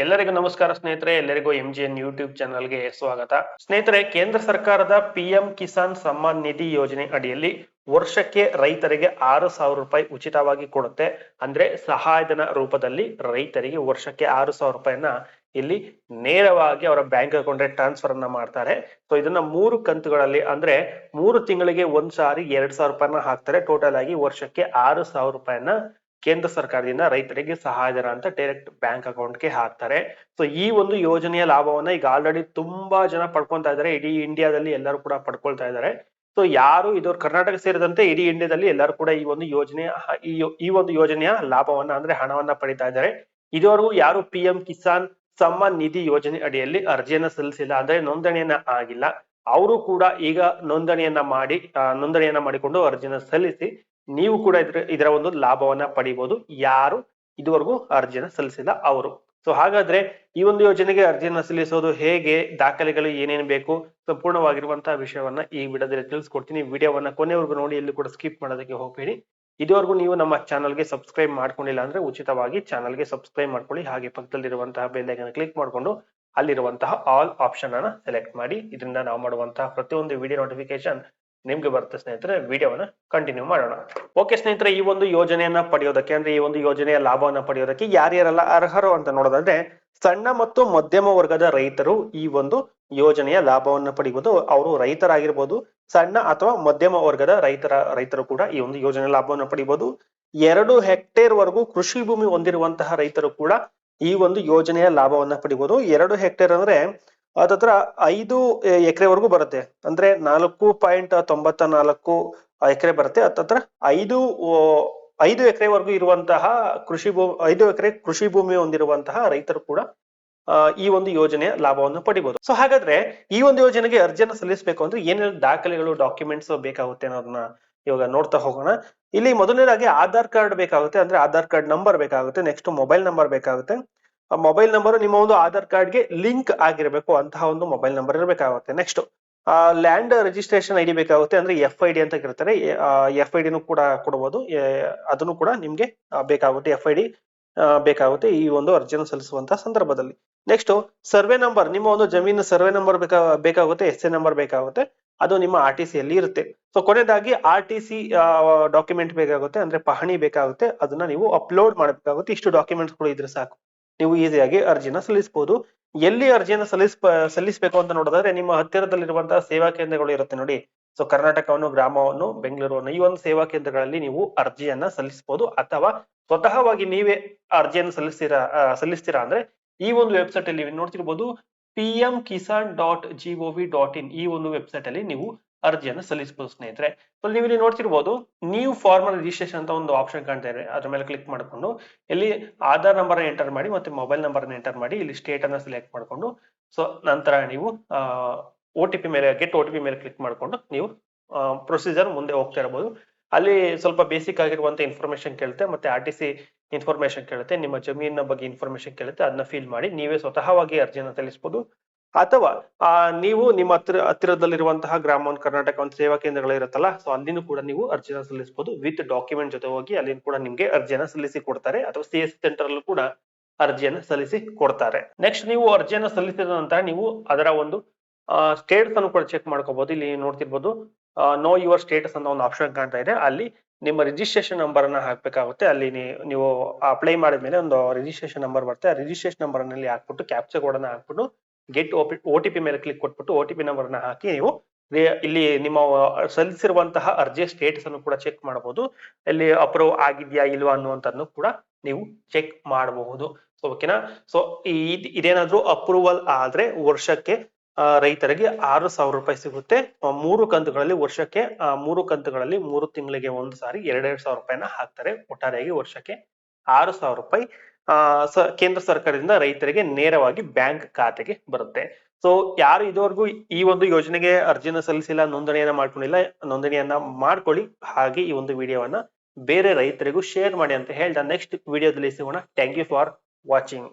ಎಲ್ಲರಿಗೂ ನಮಸ್ಕಾರ ಸ್ನೇಹಿತರೆ, ಎಲ್ಲರಿಗೂ ಎಂ ಜಿ ಎನ್ ಯೂಟ್ಯೂಬ್ ಚಾನಲ್ಗೆ ಸ್ವಾಗತ. ಸ್ನೇಹಿತರೆ, ಕೇಂದ್ರ ಸರ್ಕಾರದ ಪಿ ಎಂ ಕಿಸಾನ್ ಸಮ್ಮಾನ್ ನಿಧಿ ಯೋಜನೆ ಅಡಿಯಲ್ಲಿ ವರ್ಷಕ್ಕೆ ರೈತರಿಗೆ ಆರು ಸಾವಿರ ರೂಪಾಯಿ ಉಚಿತವಾಗಿ ಕೊಡುತ್ತೆ. ಅಂದ್ರೆ ಸಹಾಯಧನ ರೂಪದಲ್ಲಿ ರೈತರಿಗೆ ವರ್ಷಕ್ಕೆ ಆರು ಸಾವಿರ ರೂಪಾಯಿನ ಇಲ್ಲಿ ನೇರವಾಗಿ ಅವರ ಬ್ಯಾಂಕ್ ಅಕೌಂಟ್ಗೆ ಟ್ರಾನ್ಸ್ಫರ್ ಅನ್ನ ಮಾಡ್ತಾರೆ. ಸೊ ಇದನ್ನ ಮೂರು ಕಂತುಗಳಲ್ಲಿ ಅಂದ್ರೆ ಮೂರು ತಿಂಗಳಿಗೆ ಒಂದ್ ಸಾರಿ ಎರಡ್ ಸಾವಿರ ರೂಪಾಯಿನ ಹಾಕ್ತಾರೆ. ಟೋಟಲ್ ಆಗಿ ವರ್ಷಕ್ಕೆ ಆರು ಸಾವಿರ ರೂಪಾಯಿನ ಕೇಂದ್ರ ಸರ್ಕಾರದಿಂದ ರೈತರಿಗೆ ಸಹಾಯಧನ ಅಂತ ಡೈರೆಕ್ಟ್ ಬ್ಯಾಂಕ್ ಅಕೌಂಟ್ಗೆ ಹಾಕ್ತಾರೆ. ಸೊ ಈ ಒಂದು ಯೋಜನೆಯ ಲಾಭವನ್ನ ಈಗ ಆಲ್ರೆಡಿ ತುಂಬಾ ಜನ ಪಡ್ಕೊಂತ ಇದ್ದಾರೆ. ಇಡೀ ಇಂಡಿಯಾದಲ್ಲಿ ಎಲ್ಲರೂ ಕೂಡ ಪಡ್ಕೊಳ್ತಾ ಇದ್ದಾರೆ. ಸೊ ಯಾರು ಇದು ಕರ್ನಾಟಕ ಸೇರಿದಂತೆ ಇಡೀ ಇಂಡಿಯಾದಲ್ಲಿ ಎಲ್ಲರೂ ಕೂಡ ಈ ಒಂದು ಯೋಜನೆ, ಈ ಒಂದು ಯೋಜನೆಯ ಲಾಭವನ್ನ ಅಂದ್ರೆ ಹಣವನ್ನ ಪಡಿತಾ ಇದ್ದಾರೆ. ಇದುವರೆಗೂ ಯಾರು ಪಿ ಕಿಸಾನ್ ಸಮ್ಮಾನ್ ನಿಧಿ ಯೋಜನೆ ಅಡಿಯಲ್ಲಿ ಅರ್ಜಿಯನ್ನ ಸಲ್ಲಿಸಿಲ್ಲ ಅಂದ್ರೆ ನೋಂದಣಿಯನ್ನ ಆಗಿಲ್ಲ. ಅವರು ಕೂಡ ಈಗ ನೋಂದಣಿಯನ್ನ ಮಾಡಿ ನೋಂದಣಿಯನ್ನ ಮಾಡಿಕೊಂಡು ಅರ್ಜಿನ ಸಲ್ಲಿಸಿ, ನೀವು ಕೂಡ ಇದ್ರ, ಇದರ ಒಂದು ಲಾಭವನ್ನ ಪಡಿಬಹುದು ಯಾರು? ಇದುವರೆಗೂ ಅರ್ಜಿನ ಸಲ್ಲಿಸಿಲ್ಲ ಅವರು. ಸೊ ಹಾಗಾದ್ರೆ ಈ ಒಂದು ಯೋಜನೆಗೆ ಅರ್ಜಿಯನ್ನು ಸಲ್ಲಿಸೋದು ಹೇಗೆ? ದಾಖಲೆಗಳು ಏನೇನು ಬೇಕು? ಸಂಪೂರ್ಣವಾಗಿರುವಂತಹ ವಿಷಯವನ್ನ ಈ ವಿಡಿಯೋದಲ್ಲಿ ತಿಳಿಸ್ಕೊಡ್ತೀನಿ. ವಿಡಿಯೋವನ್ನ ಕೊನೆವರೆಗೂ ನೋಡಿ, ಎಲ್ಲಿ ಕೂಡ ಸ್ಕಿಪ್ ಮಾಡೋದಕ್ಕೆ ಹೋಗಬೇಡಿ. ಇದುವರೆಗೂ ನೀವು ನಮ್ಮ ಚಾನಲ್ಗೆ ಸಬ್ಸ್ಕ್ರೈಬ್ ಮಾಡ್ಕೊಂಡಿಲ್ಲ ಅಂದ್ರೆ ಉಚಿತವಾಗಿ ಚಾನಲ್ಗೆ ಸಬ್ಸ್ಕ್ರೈಬ್ ಮಾಡ್ಕೊಳ್ಳಿ. ಹಾಗೆ ಪಕ್ಕದಲ್ಲಿರುವಂತಹ ಬೆಲ್ಲೈಕನ್ ಕ್ಲಿಕ್ ಮಾಡಿಕೊಂಡು ಅಲ್ಲಿರುವಂತಹ ಆಲ್ ಆಪ್ಷನ್ ಅನ್ನ ಸೆಲೆಕ್ಟ್ ಮಾಡಿ, ಇದರಿಂದ ನಾವು ಮಾಡುವಂತಹ ಪ್ರತಿಯೊಂದು ವಿಡಿಯೋ ನೋಟಿಫಿಕೇಶನ್ ನಿಮ್ಗೆ ಬರುತ್ತೆ ಸ್ನೇಹಿತರೆ ವಿಡಿಯೋವನ್ನ ಕಂಟಿನ್ಯೂ ಮಾಡೋಣ. ಓಕೆ ಸ್ನೇಹಿತರೆ, ಈ ಒಂದು ಯೋಜನೆಯನ್ನ ಪಡೆಯೋದಕ್ಕೆ, ಅಂದ್ರೆ ಈ ಒಂದು ಯೋಜನೆಯ ಲಾಭವನ್ನ ಪಡೆಯೋದಕ್ಕೆ ಯಾರ್ಯಾರೆಲ್ಲ ಅರ್ಹರು ಅಂತ ನೋಡೋದಾದ್ರೆ, ಸಣ್ಣ ಮತ್ತು ಮಧ್ಯಮ ವರ್ಗದ ರೈತರು ಈ ಒಂದು ಯೋಜನೆಯ ಲಾಭವನ್ನ ಪಡೆಯುವುದು ಅವರು ರೈತರಾಗಿರ್ಬೋದು, ಸಣ್ಣ ಅಥವಾ ಮಧ್ಯಮ ವರ್ಗದ ರೈತರ, ರೈತರು ಕೂಡ ಈ ಒಂದು ಯೋಜನೆಯ ಲಾಭವನ್ನು ಪಡೆಯಬಹುದು ಎರಡು ಹೆಕ್ಟೇರ್ ವರೆಗೂ ಕೃಷಿ ಭೂಮಿ ಹೊಂದಿರುವಂತಹ ರೈತರು ಕೂಡ ಈ ಒಂದು ಯೋಜನೆಯ ಲಾಭವನ್ನ ಪಡಿಬಹುದು ಎರಡು ಹೆಕ್ಟೇರ್ ಅಂದ್ರೆ ಅದತ್ರ ಐದು ಎಕರೆವರೆಗೂ ಬರುತ್ತೆ. ಅಂದ್ರೆ ನಾಲ್ಕು ಪಾಯಿಂಟ್ ತೊಂಬತ್ತ ನಾಲ್ಕು ಎಕರೆ ಬರುತ್ತೆ. ಹತ್ತತ್ರ ಐದು ಐದು ಎಕರೆವರೆಗೂ ಇರುವಂತಹ ಕೃಷಿ ಭೂ, ಐದು ಎಕರೆ ಕೃಷಿ ಭೂಮಿ ಹೊಂದಿರುವಂತಹ ರೈತರು ಕೂಡ ಈ ಒಂದು ಯೋಜನೆಯ ಲಾಭವನ್ನು ಪಡಿಬಹುದು ಸೊ ಹಾಗಾದ್ರೆ ಈ ಒಂದು ಯೋಜನೆಗೆ ಅರ್ಜಿಯನ್ನು ಸಲ್ಲಿಸಬೇಕು ಅಂದ್ರೆ ಏನೇನು ದಾಖಲೆಗಳು ಡಾಕ್ಯುಮೆಂಟ್ಸ್ ಬೇಕಾಗುತ್ತೆ ಅನ್ನೋದನ್ನ ಇವಾಗ ನೋಡ್ತಾ ಹೋಗೋಣ. ಇಲ್ಲಿ ಮೊದಲನೇದಾಗಿ ಆಧಾರ್ ಕಾರ್ಡ್ ಬೇಕಾಗುತ್ತೆ, ಅಂದ್ರೆ ಆಧಾರ್ ಕಾರ್ಡ್ ನಂಬರ್ ಬೇಕಾಗುತ್ತೆ, ನೆಕ್ಸ್ಟ್ ಮೊಬೈಲ್ ನಂಬರ್ ಬೇಕಾಗುತ್ತೆ. ಆ ಮೊಬೈಲ್ ನಂಬರ್ ನಿಮ್ಮ ಒಂದು ಆಧಾರ್ ಕಾರ್ಡ್ಗೆ ಲಿಂಕ್ ಆಗಿರಬೇಕು, ಅಂತಹ ಒಂದು ಮೊಬೈಲ್ ನಂಬರ್ ಇರಬೇಕಾಗುತ್ತೆ. Next land registration I D ಬೇಕಾಗುತ್ತೆ, ಅಂದ್ರೆ ಎಫ್ ಐ ಡಿ ಅಂತ ಕರೀತಾರೆ ಎಫ್ ಐ ಡಿನೂ ಕೂಡ ಕೊಡಬಹುದು ಅದನ್ನು ಕೂಡ ನಿಮ್ಗೆ ಬೇಕಾಗುತ್ತೆ, ಎಫ್ ಐ ಡಿ ಬೇಕಾಗುತ್ತೆ ಈ ಒಂದು ಅರ್ಜಿಯನ್ನು ಸಲ್ಲಿಸುವಂತಹ ಸಂದರ್ಭದಲ್ಲಿ. ನೆಕ್ಸ್ಟ್, ಸರ್ವೆ ನಂಬರ್, ನಿಮ್ಮ ಒಂದು ಜಮೀನು ಸರ್ವೆ ನಂಬರ್ ಬೇಕಾ, ಬೇಕಾಗುತ್ತೆ, ಎಸ್ ಎ ನಂಬರ್ ಬೇಕಾಗುತ್ತೆ. ಅದು ನಿಮ್ಮ ಆರ್ ಟಿ ಸಿ ಅಲ್ಲಿ ಇರುತ್ತೆ. ಸೊ ಕೊನೆಯದಾಗಿ ಆರ್ ಟಿ ಸಿ ಡಾಕ್ಯುಮೆಂಟ್ ಬೇಕಾಗುತ್ತೆ, ಅಂದ್ರೆ ಪಹಣಿ ಬೇಕಾಗುತ್ತೆ, ಅದನ್ನ ನೀವು ಅಪ್ಲೋಡ್ ಮಾಡಬೇಕಾಗುತ್ತೆ. ಇಷ್ಟು ಡಾಕ್ಯುಮೆಂಟ್ಸ್ಗಳು ಇದ್ರೆ ಸಾಕು. ನೀವು ಈಸಿಯಾಗಿ ಅರ್ಜಿನ ಸಲ್ಲಿಸಬಹುದು ಎಲ್ಲಿ ಅರ್ಜಿಯನ್ನು ಸಲ್ಲಿಸ್ ಸಲ್ಲಿಸಬೇಕು ಅಂತ ನೋಡೋದಾದ್ರೆ, ನಿಮ್ಮ ಹತ್ತಿರದಲ್ಲಿರುವಂತಹ ಸೇವಾ ಕೇಂದ್ರಗಳು ಇರುತ್ತೆ ನೋಡಿ. ಸೊ ಕರ್ನಾಟಕವನ್ನು, ಗ್ರಾಮವನ್ನು, ಬೆಂಗಳೂರನ್ನು, ಈ ಒಂದು ಸೇವಾ ಕೇಂದ್ರಗಳಲ್ಲಿ ನೀವು ಅರ್ಜಿಯನ್ನ ಸಲ್ಲಿಸಬಹುದು ಅಥವಾ ಸ್ವತಃವಾಗಿ ನೀವೇ ಅರ್ಜಿಯನ್ನು ಸಲ್ಲಿಸ್ತೀರಾ ಸಲ್ಲಿಸ್ತೀರಾ ಅಂದ್ರೆ ಈ ಒಂದು ವೆಬ್ಸೈಟ್ ಅಲ್ಲಿ ನೋಡ್ತಿರ್ಬೋದು. P M Kisan dot G O V dot in ಈ ಒಂದು ವೆಬ್ಸೈಟ್ ಅಲ್ಲಿ ನೀವು ಅರ್ಜಿಯನ್ನು ಸಲ್ಲಿಸಬಹುದು, ಸ್ನೇಹಿತರೆ. ನೀವು ಇಲ್ಲಿ ನೋಡ್ತಿರ್ಬೋದು ನ್ಯೂ ಫಾರ್ಮಲ್ ರಿಜಿಸ್ಟ್ರೇಷನ್ ಅಂತ ಒಂದು ಆಪ್ಷನ್ ಕಾಣ್ತಾ ಇದೆ. ಅದ್ರ ಮೇಲೆ ಕ್ಲಿಕ್ ಮಾಡಿಕೊಂಡು, ಇಲ್ಲಿ ಆಧಾರ್ ನಂಬರ್ ಎಂಟರ್ ಮಾಡಿ ಮತ್ತೆ ಮೊಬೈಲ್ ನಂಬರ್ ಎಂಟರ್ ಮಾಡಿ ಇಲ್ಲಿ ಸ್ಟೇಟ್ ಅನ್ನ ಸೆಲೆಕ್ಟ್ ಮಾಡಿಕೊಂಡು ಸೊ ನಂತರ ನೀವು ಓ ಟಿ ಪಿ ಮೇಲೆ ಗೆಟ್ ಓ ಟಿ ಪಿ ಮೇಲೆ ಕ್ಲಿಕ್ ಮಾಡಿಕೊಂಡು ನೀವು ಪ್ರೊಸೀಜರ್ ಮುಂದೆ ಹೋಗ್ತಾ ಇರಬಹುದು. ಅಲ್ಲಿ ಸ್ವಲ್ಪ ಬೇಸಿಕ್ ಆಗಿರುವಂತ ಇನ್ಫಾರ್ಮೇಶನ್ ಕೇಳುತ್ತೆ ಮತ್ತೆ ಆರ್ ಟಿ ಸಿ ಇನ್ಫಾರ್ಮೇಶನ್ ಕೇಳುತ್ತೆ ನಿಮ್ಮ ಜಮೀನಿನ ಬಗ್ಗೆ ಇನ್ಫಾರ್ಮೇಶನ್ ಕೇಳುತ್ತೆ ಅದನ್ನ ಫೀಲ್ ಮಾಡಿ ನೀವೇ ಸ್ವತಃವಾಗಿ ಅರ್ಜಿಯನ್ನು ಸಲ್ಲಿಸಬಹುದು ಅಥವಾ ಆ, ನೀವು ನಿಮ್ಮ ಹತ್ರ ಹತ್ತಿರದಲ್ಲಿರುವಂತಹ ಗ್ರಾಮ ಒಂದು ಕರ್ನಾಟಕ ಒಂದು ಸೇವಾ ಕೇಂದ್ರಗಳು ಇರುತ್ತಲ್ಲ ಸೊ ಅಲ್ಲಿನೂ ಕೂಡ ನೀವು ಅರ್ಜಿನ ಸಲ್ಲಿಸಬಹುದು ವಿತ್ ಡಾಕ್ಯುಮೆಂಟ್ ಜೊತೆ ಹೋಗಿ ಅಲ್ಲಿ ಕೂಡ ನಿಮ್ಗೆ ಅರ್ಜಿಯನ್ನ ಸಲ್ಲಿಸಿ ಕೊಡ್ತಾರೆ ಅಥವಾ ಸಿ ಎಸ್ ಸೆಂಟರ್ ಅಲ್ಲೂ ಕೂಡ ಅರ್ಜಿಯನ್ನ ಸಲ್ಲಿಸಿ ಕೊಡ್ತಾರೆ. ನೆಕ್ಸ್ಟ್ ನೀವು ಅರ್ಜಿಯನ್ನ ಸಲ್ಲಿಸಿದ ನಂತರ ನೀವು ಅದರ ಒಂದು ಸ್ಟೇಟಸ್ ಅನ್ನು ಕೂಡ ಚೆಕ್ ಮಾಡ್ಕೋಬಹುದು ಇಲ್ಲಿ ನೋಡ್ತಿರ್ಬೋದು ನೋ ಯುವರ್ ಸ್ಟೇಟಸ್ ಅಂತ ಒಂದು ಆಪ್ಷನ್ ಕಾಣ್ತಾ ಇದೆ. ಅಲ್ಲಿ ನಿಮ್ಮ ರಿಜಿಸ್ಟ್ರೇಷನ್ ನಂಬರ್ ಅನ್ನ ಹಾಕ್ಬೇಕಾಗುತ್ತೆ. ಅಲ್ಲಿ ನೀವು ಅಪ್ಲೈ ಮಾಡಿದ ಮೇಲೆ ಒಂದು ರಿಜಿಸ್ಟ್ರೇಷನ್ ನಂಬರ್ ಬರುತ್ತೆ. ಆ ರಿಜಿಸ್ಟ್ರೇಷನ್ ನಂಬರ್ನಲ್ಲಿ ಹಾಕ್ಬಿಟ್ಟು ಕ್ಯಾಪ್ಚರ್ ಕೋಡ್ ಅನ್ನ ಹಾಕ್ಬಿಟ್ಟು ಗೆಟ್ ಓ ಟಿ ಮೇಲೆ ಕ್ಲಿಕ್ ಕೊಟ್ಬಿಟ್ಟು ಓ ಟಿ ಪಿ ನಂಬರ್ ಅನ್ನ ಹಾಕಿ ನೀವು ಇಲ್ಲಿ ನಿಮ್ಮ ಸಲ್ಲಿಸಿರುವಂತಹ ಅರ್ಜಿಯ ಸ್ಟೇಟಸ್ ಅನ್ನು ಕೂಡ ಚೆಕ್ ಮಾಡಬಹುದು ಅಲ್ಲಿ ಅಪ್ರೂವ್ ಆಗಿದ್ಯಾ ಇಲ್ವಾ ಅನ್ನುವಂಥದ್ದು ಕೂಡ ನೀವು ಚೆಕ್ ಮಾಡಬಹುದು. ಓಕೆನಾ ಸೊ ಇದೇನಾದ್ರೂ ಅಪ್ರೂವಲ್ ಆದ್ರೆ ವರ್ಷಕ್ಕೆ ರೈತರಿಗೆ ಆರು ಸಾವಿರ ರೂಪಾಯಿ ಸಿಗುತ್ತೆ. ಮೂರು ಕಂತುಗಳಲ್ಲಿ ವರ್ಷಕ್ಕೆ ಮೂರು ಕಂತುಗಳಲ್ಲಿ ಮೂರು ತಿಂಗಳಿಗೆ ಒಂದು ಸಾರಿ ಎರಡೆರಡು ಸಾವಿರ ರೂಪಾಯಿನ ಹಾಕ್ತಾರೆ. ಒಟ್ಟಾರೆಯಾಗಿ ವರ್ಷಕ್ಕೆ ಆರು ಸಾವಿರ ರೂಪಾಯಿ ಕೇಂದ್ರ ಸರ್ಕಾರದಿಂದ ರೈತರಿಗೆ ನೇರವಾಗಿ ಬ್ಯಾಂಕ್ ಖಾತೆಗೆ ಬರುತ್ತೆ. ಸೊ ಯಾರು ಇದುವರೆಗೂ ಈ ಒಂದು ಯೋಜನೆಗೆ ಅರ್ಜಿನ ಸಲ್ಲಿಸಿಲ್ಲ, ನೋಂದಣಿಯನ್ನ ಮಾಡ್ಕೊಂಡಿಲ್ಲ, ನೋಂದಣಿಯನ್ನ ಮಾಡ್ಕೊಳ್ಳಿ. ಹಾಗೆ ಈ ಒಂದು ವಿಡಿಯೋವನ್ನ ಬೇರೆ ರೈತರಿಗೂ ಶೇರ್ ಮಾಡಿ ಅಂತ ಹೇಳ್ದ. ನೆಕ್ಸ್ಟ್ ವಿಡಿಯೋದಲ್ಲಿ ಸಿಗೋಣ. Thank you for watching